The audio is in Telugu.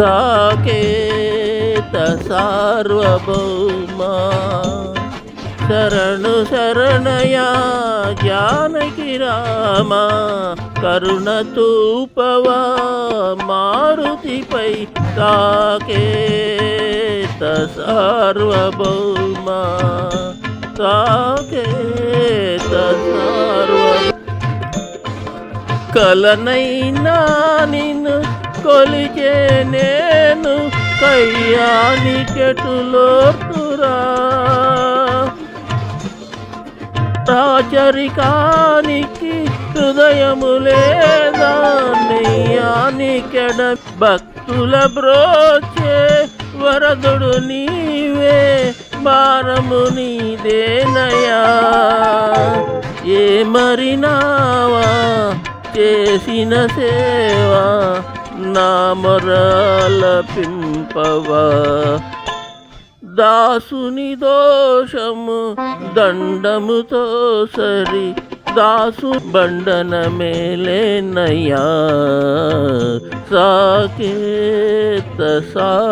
సాకేత సార్వభౌమా. శరణు శరణయా జానకి రామ కరుణ తూపవా మారుతిపై సాకేత సార్వభౌమా. సాకేత సార్వ కలనైనా నిన్ను కొలికే నేను కయ్యానికెటులోతురా రాచరికానికి హృదయము లేదా? నెయ్యానికెడ భక్తుల బ్రోచే? వరదుడు నీవే భారము నీదేనయా ఏ మరినావా చేసిన సేవా నా పింపవా. దాసుని దోషము దండముతో సరి దాసు బండన మేలేనయ్యా. సాకేత సా